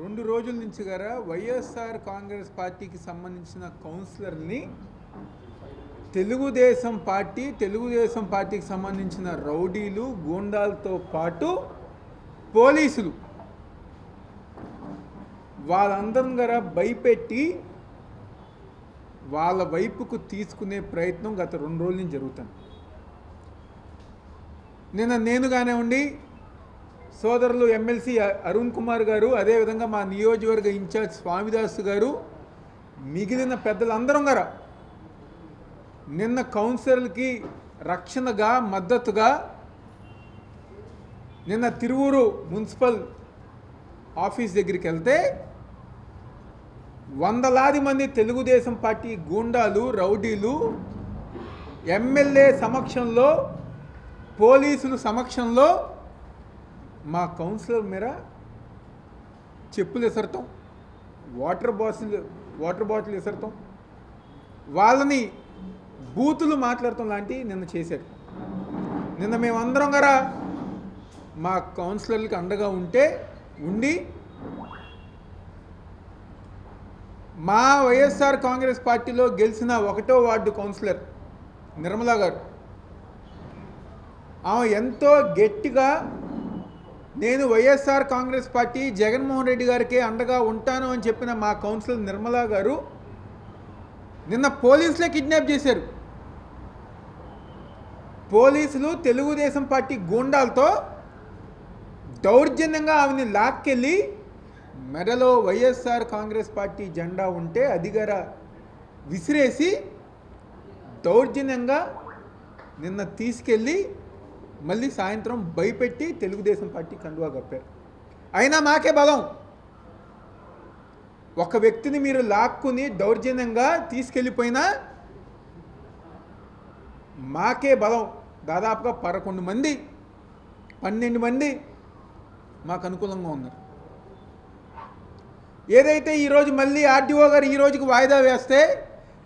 రెండు రోజుల నుంచి గారా వైఎస్ఆర్ కాంగ్రెస్ పార్టీకి సంబంధించిన కౌన్సిలర్ని తెలుగుదేశం పార్టీ తెలుగుదేశం పార్టీకి సంబంధించిన రౌడీలు గూండాలతో పాటు పోలీసులు. వాళ్ళందరం గారా భయపెట్టి వాళ్ళ వైపుకు తీసుకునే ప్రయత్నం గత రెండు రోజుల నుంచి జరుగుతుంది. నిన్న నేను కానివ్వండి సోదరులు ఎమ్మెల్సీ అరుణ్ కుమార్ గారు అదేవిధంగా మా నియోజకవర్గ ఇన్ఛార్జ్ స్వామిదాస్ గారు మిగిలిన పెద్దలందరం గారా నిన్న కౌన్సిలర్కి రక్షణగా మద్దతుగా నిన్న తిరువూరు మున్సిపల్ ఆఫీస్ దగ్గరికి వెళ్తే వందలాది మంది తెలుగుదేశం పార్టీ గూండాలు రౌడీలు ఎమ్మెల్యే సమక్షంలో పోలీసులు సమక్షంలో మా కౌన్సిలర్ మీద చెప్పులు ఎసరటం వాటర్ బాటిల్ వాటర్ బాటిల్ ఎసరటం వాళ్ళని బూతులు మాట్లాడటం లాంటివి నిన్న చేశారు. నిన్న మేమందరం గారా మా కౌన్సిలర్లకు అండగా ఉంటే ఉండి మా వైఎస్ఆర్ కాంగ్రెస్ పార్టీలో గెలిచిన ఒకటో వార్డు కౌన్సిలర్ నిర్మలా గారు. ఆమె ఎంతో గట్టిగా నేను YSR Congress party Jaganmohan Reddy గారికి అండగా ఉంటాను అని చెప్పిన మా కౌన్సిలర్ నిర్మలా గారు నిన్న పోలీసులే కిడ్నాప్ చేశారు. పోలీసులు తెలుగుదేశం పార్టీ గూండాలతో దౌర్జన్యంగా ఆమెని లాక్కెళ్ళి మెడలో వైఎస్ఆర్ కాంగ్రెస్ పార్టీ జెండా ఉంటే అదిగర విసిరేసి దౌర్జన్యంగా నిన్న తీసుకెళ్ళి మళ్ళీ సాయంత్రం భయపెట్టి తెలుగుదేశం పార్టీ కండువా కప్పారు. అయినా మాకే బలం. ఒక వ్యక్తిని మీరు లాక్కుని దౌర్జన్యంగా తీసుకెళ్ళిపోయినా మాకే బలం. దాదాపుగా పదకొండు మంది పన్నెండు మంది మాకు అనుకూలంగా ఉన్నారు. ఏదైతే ఈరోజు మళ్ళీ ఆర్డీఓ గారు ఈ రోజుకి వాయిదా వేస్తే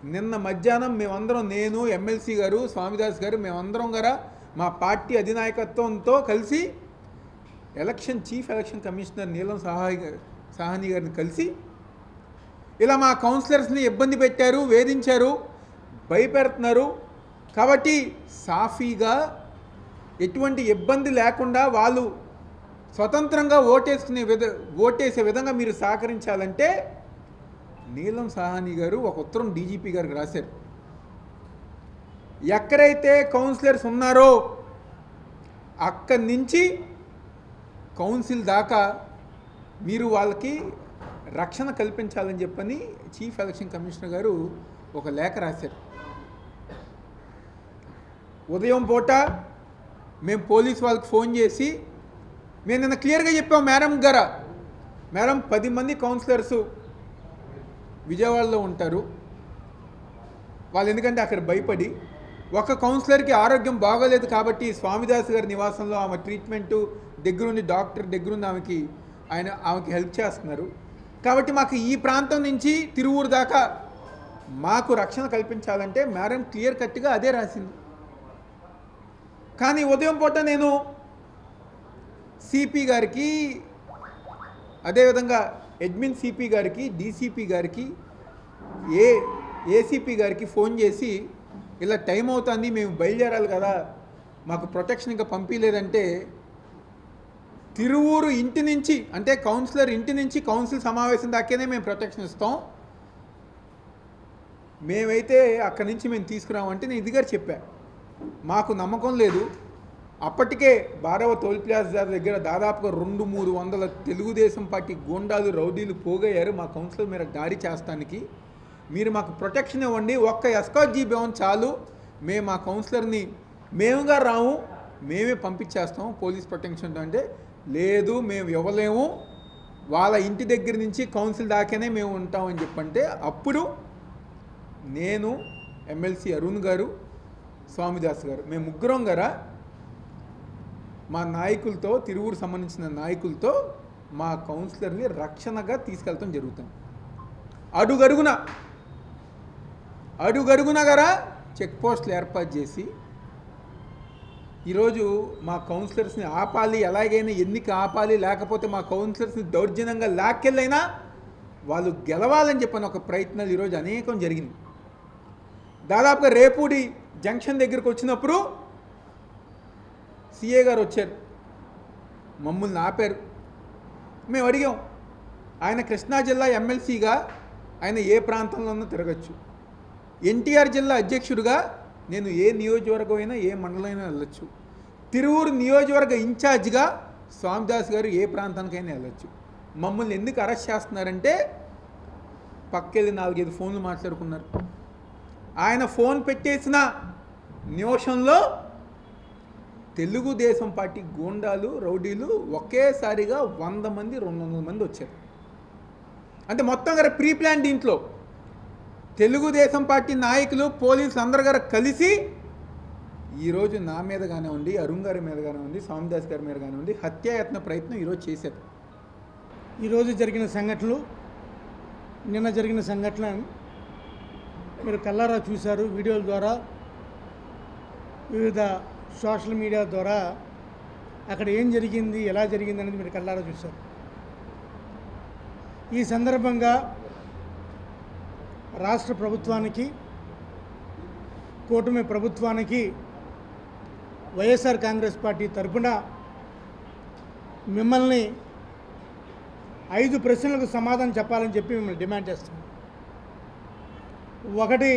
నిన్న మధ్యాహ్నం మేమందరం నేను ఎమ్మెల్సీ గారు స్వామిదాస్ గారు మేమందరం గారా మా పార్టీ అధినాయకత్వంతో కలిసి ఎలక్షన్ చీఫ్ ఎలక్షన్ కమిషనర్ నీలం సహాయ సాహని గారిని కలిసి ఇలా మా కౌన్సిలర్స్ని ఇబ్బంది పెట్టారు వేధించారు భయపెడుతున్నారు. కాబట్టి సాఫీగా ఎటువంటి ఇబ్బంది లేకుండా వాళ్ళు స్వతంత్రంగా ఓటేసుకునే విధ ఓటేసే విధంగా మీరు సహకరించాలంటే నీలం సాహాని గారు ఒక ఉత్తరం డీజీపీ గారికి రాశారు. ఎక్కడైతే కౌన్సిలర్స్ ఉన్నారో అక్కడి నుంచి కౌన్సిల్ దాకా మీరు వాళ్ళకి రక్షణ కల్పించాలని చెప్పని చీఫ్ ఎలక్షన్ కమిషనర్ గారు ఒక లేఖ రాశారు. ఉదయం పూట మేము పోలీస్ వాళ్ళకి ఫోన్ చేసి మేము నిన్న క్లియర్గా చెప్పాం మేడం గారా. మేడం పది మంది కౌన్సిలర్స్ విజయవాడలో ఉంటారు. వాళ్ళు ఎందుకంటే అక్కడ భయపడి ఒక కౌన్సిలర్కి ఆరోగ్యం బాగోలేదు కాబట్టి స్వామిదాస్ గారి నివాసంలో ఆమె ట్రీట్మెంటు దగ్గరుండి డాక్టర్ దగ్గరుండి ఆమెకి ఆయన ఆమెకి హెల్ప్ చేస్తున్నారు. కాబట్టి మాకు ఈ ప్రాంతం నుంచి తిరువూరు దాకా మాకు రక్షణ కల్పించాలంటే మేడం క్లియర్ కట్గా అదే రాసింది. కానీ ఉదయం పూట నేను సిపి గారికి అదేవిధంగా అడ్మిన్ సిపి గారికి డీసీపీ గారికి ఏ ఏసీపీ గారికి ఫోన్ చేసి ఇలా టైం అవుతుంది మేము బయలుదేరాలి కదా మాకు ప్రొటెక్షన్ ఇంకా పంపించలేదంటే తిరువూరు ఇంటి నుంచి అంటే కౌన్సిలర్ ఇంటి నుంచి కౌన్సిల్ సమావేశం దాకానే మేము ప్రొటెక్షన్ ఇస్తాం. మేమైతే అక్కడి నుంచి మేము తీసుకురామంటే నేను ఇదిగారు చెప్పా. మాకు నమ్మకం లేదు. అప్పటికే బారవ టోల్ ప్లాజా దగ్గర దాదాపుగా రెండు మూడు వందల తెలుగుదేశం పార్టీ గూండాలు రౌడీలు పోగయ్యారు మా కౌన్సిలర్ మీద దాడి చేస్తానికి. మీరు మాకు ప్రొటెక్షన్ ఇవ్వండి. ఒక్క ఎస్కాట్ జీ భవన్ చాలు. మేము మా కౌన్సిలర్ని మేముగా రాము. మేమే పంపించేస్తాం పోలీస్ ప్రొటెక్షన్ అంటే. లేదు మేము ఇవ్వలేము. వాళ్ళ ఇంటి దగ్గర నుంచి కౌన్సిల్ దాకానే మేము ఉంటామని చెప్పంటే అప్పుడు నేను ఎమ్మెల్సీ అరుణ్ గారు స్వామిదాస్ గారు మేము ముగ్గురం గారా మా నాయకులతో తిరువురు సంబంధించిన నాయకులతో మా కౌన్సిలర్ని రక్షణగా తీసుకెళ్తాం జరుగుతుంది. అడుగడుగున అడుగడుగున గారా? చెక్ పోస్టులు ఏర్పాటు చేసి ఈరోజు మా కౌన్సిలర్స్ని ఆపాలి ఎలాగైనా ఎన్నిక ఆపాలి లేకపోతే మా కౌన్సిలర్స్ని దౌర్జన్యంగా లాక్కెళ్ళైనా వాళ్ళు గెలవాలని చెప్పిన ఒక ప్రయత్నాలు ఈరోజు అనేకం జరిగింది దాదాపుగా రేపూడి జంక్షన్ దగ్గరికి వచ్చినప్పుడు సిఏ గారు వచ్చారు. మమ్మల్ని ఆపారు. మేము అడిగాం ఆయన కృష్ణా జిల్లా ఎమ్మెల్సీగా ఆయన ఏ ప్రాంతంలోనూ తిరగచ్చు. ఎన్టీఆర్ జిల్లా అధ్యక్షుడిగా నేను ఏ నియోజకవర్గం అయినా ఏ మండలం అయినా వెళ్ళొచ్చు. తిరువూరు నియోజకవర్గ ఇన్ఛార్జిగా స్వామిదాస్ గారు ఏ ప్రాంతానికైనా వెళ్ళొచ్చు. మమ్మల్ని ఎందుకు అరెస్ట్ చేస్తున్నారంటే పక్కెళ్ళి నాలుగైదు ఫోన్లు మాట్లాడుకున్నారు. ఆయన ఫోన్ పెట్టేసిన నిమిషంలో తెలుగుదేశం పార్టీ గూండాలు రౌడీలు ఒకేసారిగా వంద మంది రెండు వందల మంది వచ్చారు. అంటే మొత్తం గారు ప్రీ ప్లాన్ దీంట్లో. తెలుగుదేశం పార్టీ నాయకులు పోలీసులు అందరు గారు కలిసి ఈరోజు నా మీద కానివ్వండి అరుణ్ గారి మీద కానివ్వండి స్వామిదాస్ గారి మీద కానివ్వండి హత్యాయత్న ప్రయత్నం ఈరోజు చేశారు. ఈరోజు జరిగిన సంఘటనలు నిన్న జరిగిన సంఘటన మీరు కల్లారా చూశారు వీడియోల ద్వారా వివిధ సోషల్ మీడియా ద్వారా అక్కడ ఏం జరిగింది ఎలా జరిగింది అనేది మీరు కల్లారా చూశారు. ఈ సందర్భంగా రాష్ట్ర ప్రభుత్వానికి కూటమి ప్రభుత్వానికి వైఎస్ఆర్ కాంగ్రెస్ పార్టీ తరఫున మిమ్మల్ని ఐదు ప్రశ్నలకు సమాధానం చెప్పాలని చెప్పి మిమ్మల్ని డిమాండ్ చేస్తున్నాం. ఒకటి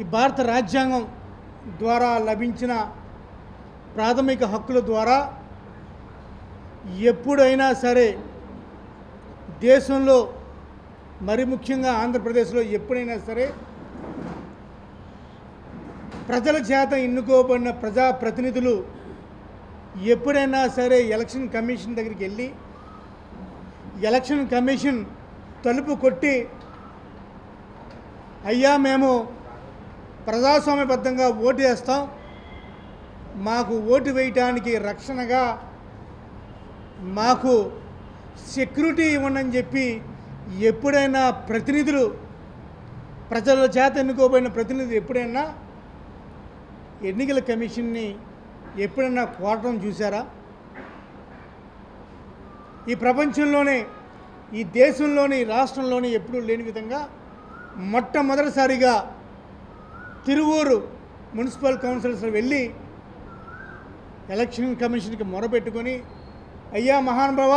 ఈ భారత రాజ్యాంగం ద్వారా లభించిన ప్రాథమిక హక్కుల ద్వారా ఎప్పుడైనా సరే దేశంలో మరి ముఖ్యంగా ఆంధ్రప్రదేశ్లో ఎప్పుడైనా సరే ప్రజల చేత ఎన్నుకోబడిన ప్రజాప్రతినిధులు ఎప్పుడైనా సరే ఎలక్షన్ కమిషన్ దగ్గరికి వెళ్ళి ఎలక్షన్ కమిషన్ తలుపు కొట్టి అయ్యా మేము ప్రజాస్వామ్యబద్ధంగా ఓటు వేస్తాం మాకు ఓటు వేయటానికి రక్షణగా మాకు సెక్యూరిటీ ఇవ్వండి అని చెప్పి ఎప్పుడైనా ప్రతినిధులు ప్రజల చేత ఎన్నుకోబడిన ప్రతినిధి ఎప్పుడైనా ఎన్నికల కమిషన్ని ఎప్పుడైనా కోరటం చూసారా ఈ ప్రపంచంలోనే ఈ దేశంలోని రాష్ట్రంలోని ఎప్పుడూ లేని విధంగా మొట్టమొదటిసారిగా తిరువూరు మున్సిపల్ కౌన్సిలర్స్ వెళ్ళి ఎలక్షన్ కమిషన్కి మొరపెట్టుకొని అయ్యా మహానుభావ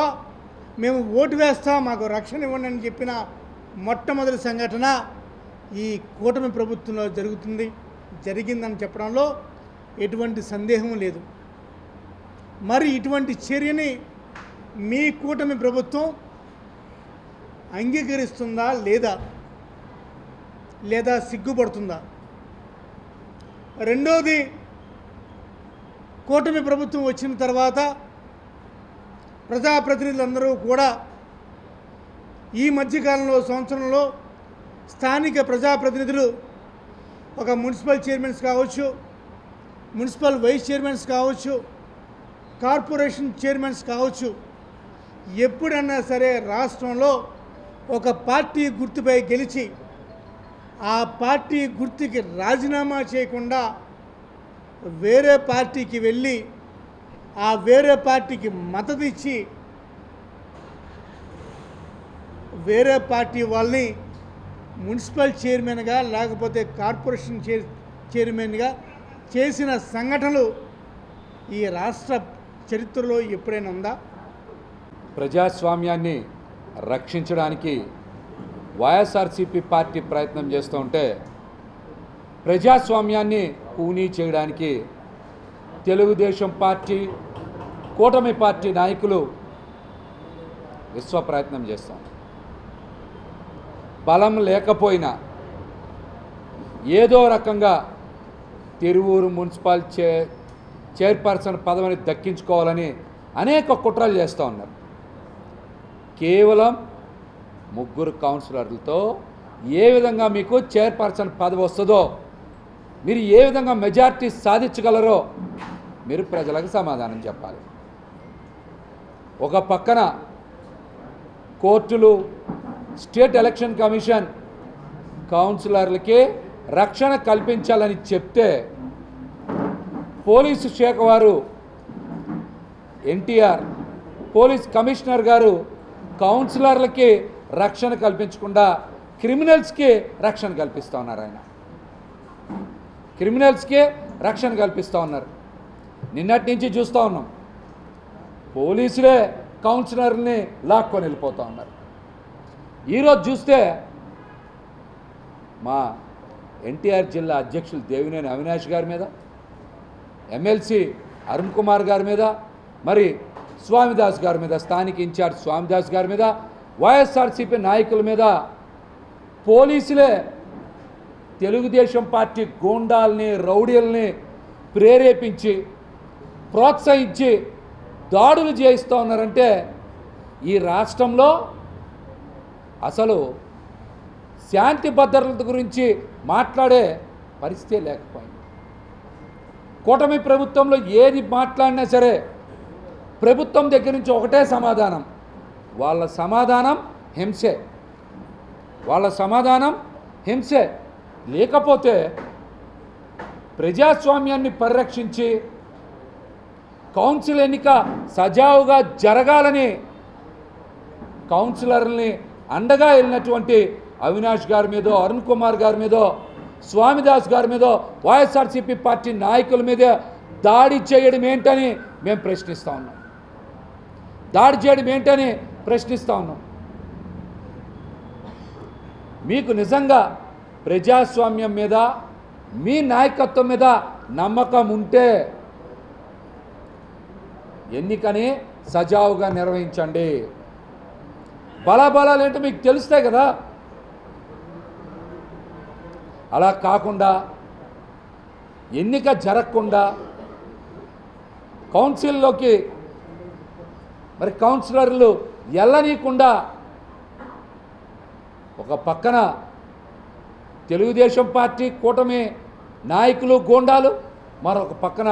మేము ఓటు వేస్తాం మాకు రక్షణ ఇవ్వండి అని చెప్పిన మొట్టమొదటి సంఘటన ఈ కూటమి ప్రభుత్వంలో జరుగుతుంది. జరిగిందని చెప్పడంలో ఎటువంటి సందేహం లేదు. మరి ఇటువంటి చర్యని మీ కూటమి ప్రభుత్వం అంగీకరిస్తుందా లేదా? లేదా సిగ్గుపడుతుందా? రెండోది కూటమి ప్రభుత్వం వచ్చిన తర్వాత ప్రజాప్రతినిధులందరూ కూడా ఈ మధ్యకాలంలో సంవత్సరంలో స్థానిక ప్రజాప్రతినిధులు ఒక మున్సిపల్ చైర్మన్స్ కావచ్చు మున్సిపల్ వైస్ చైర్మన్స్ కావచ్చు కార్పొరేషన్ చైర్మన్స్ కావచ్చు ఎప్పుడన్నా సరే రాష్ట్రంలో ఒక పార్టీ గుర్తుపై గెలిచి ఆ పార్టీ గుర్తుకి రాజీనామా చేయకుండా వేరే పార్టీకి వెళ్ళి ఆ వేరే పార్టీకి మద్దతు ఇచ్చి వేరే పార్టీ వాళ్ళని మున్సిపల్ చైర్మన్గా లేకపోతే కార్పొరేషన్ చైర్ చైర్మన్గా చేసిన సంఘటనలు ఈ రాష్ట్ర చరిత్రలో ఎప్పుడైనా ఉందా? ప్రజాస్వామ్యాన్ని రక్షించడానికి వైఎస్ఆర్సీపీ పార్టీ ప్రయత్నం చేస్తూ ఉంటే ప్రజాస్వామ్యాన్ని కూనీ చేయడానికి తెలుగుదేశం పార్టీ కూటమి పార్టీ నాయకులు విశ్వ ప్రయత్నం చేస్తాం. బలం లేకపోయినా ఏదో రకంగా తిరువూరు మున్సిపల్ చే చైర్పర్సన్ పదవిని దక్కించుకోవాలని అనేక కుట్రలు చేస్తూ ఉన్నారు. కేవలం ముగ్గురు కౌన్సిలర్లతో ఏ విధంగా మీకు చైర్పర్సన్ పదవి వస్తుందో మీరు ఏ విధంగా మెజార్టీ సాధించగలరో మీరు ప్రజలకు సమాధానం చెప్పాలి. ఒక పక్కన కోర్టులు స్టేట్ ఎలక్షన్ కమిషన్ కౌన్సిలర్లకి రక్షణ కల్పించాలని చెప్తే పోలీసు శాఖ వారు ఎన్టీఆర్ పోలీస్ కమిషనర్ గారు కౌన్సిలర్లకి రక్షణ కల్పించకుండా క్రిమినల్స్కి రక్షణ కల్పిస్తూ ఉన్నారు ఆయన. క్రిమినల్స్కి రక్షణ కల్పిస్తూ ఉన్నారు. నిన్నటి నుంచి చూస్తూ ఉన్నాం. పోలీసులే కౌన్సిలర్ని లాక్కొని వెళ్ళిపోతూ ఉన్నారు. ఈరోజు చూస్తే మా ఎన్టీఆర్ జిల్లా అధ్యక్షులు దేవినేని అవినాష్ గారి మీద ఎమ్మెల్సీ అరుణ్ కుమార్ గారి మీద మరి స్వామిదాస్ గారి మీద స్థానిక ఇన్ఛార్జ్ స్వామిదాస్ గారి మీద వైఎస్ఆర్సీపీ నాయకుల మీద పోలీసులే తెలుగుదేశం పార్టీ గూండాల్ని రౌడీల్ని ప్రేరేపించి ప్రోత్సహించి దాడులు చేయిస్తూ ఉన్నారంటే ఈ రాష్ట్రంలో అసలు శాంతి భద్రత గురించి మాట్లాడే పరిస్థితే లేకపోయింది. కూటమి ప్రభుత్వంలో ఏది మాట్లాడినా సరే ప్రభుత్వం దగ్గర నుంచి ఒకటే సమాధానం. వాళ్ళ సమాధానం హింసే. వాళ్ళ సమాధానం హింసే. లేకపోతే ప్రజాస్వామ్యాన్ని పరిరక్షించి కౌన్సిల్ ఎన్నిక సజావుగా జరగాలని కౌన్సిలర్ని అండగా వెళ్ళినటువంటి అవినాష్ గారి మీదో అరుణ్ కుమార్ గారి మీదో స్వామిదాస్ గారి మీదో వైఎస్ఆర్సీపీ పార్టీ నాయకుల మీద దాడి చేయడం ఏంటని మేము ప్రశ్నిస్తూ ఉన్నాం. దాడి చేయడం ఏంటని ప్రశ్నిస్తూ ఉన్నాం. మీకు నిజంగా ప్రజాస్వామ్యం మీద మీ నాయకత్వం మీద నమ్మకం ఉంటే ఎన్నికని సజావుగా నిర్వహించండి. బలాబలాలు ఏంటో మీకు తెలుస్తాయి కదా. అలా కాకుండా ఎన్నిక జరగకుండా కౌన్సిల్లోకి మరి కౌన్సిలర్లు ఎల్లనీయకుండా ఒక పక్కన తెలుగుదేశం పార్టీ కూటమి నాయకులు గోండాలు మరొక పక్కన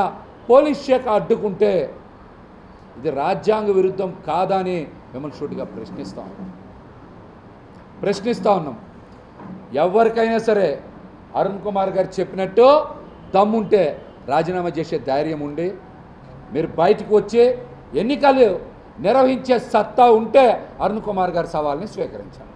పోలీస్ శాఖ అడ్డుకుంటే ఇది రాజ్యాంగ విరుద్ధం కాదని మిమ్మల్ని షూట్గా ప్రశ్నిస్తా ఉన్నాం. ప్రశ్నిస్తూ ఉన్నాం. ఎవరికైనా సరే అరుణ్ కుమార్ గారు చెప్పినట్టు దమ్ముంటే రాజీనామా చేసే ధైర్యం ఉండి మీరు బయటకు వచ్చి ఎన్నికలు నిర్వహించే సత్తా ఉంటే అరుణ్ కుమార్ గారి సవాల్ని స్వీకరించాలి.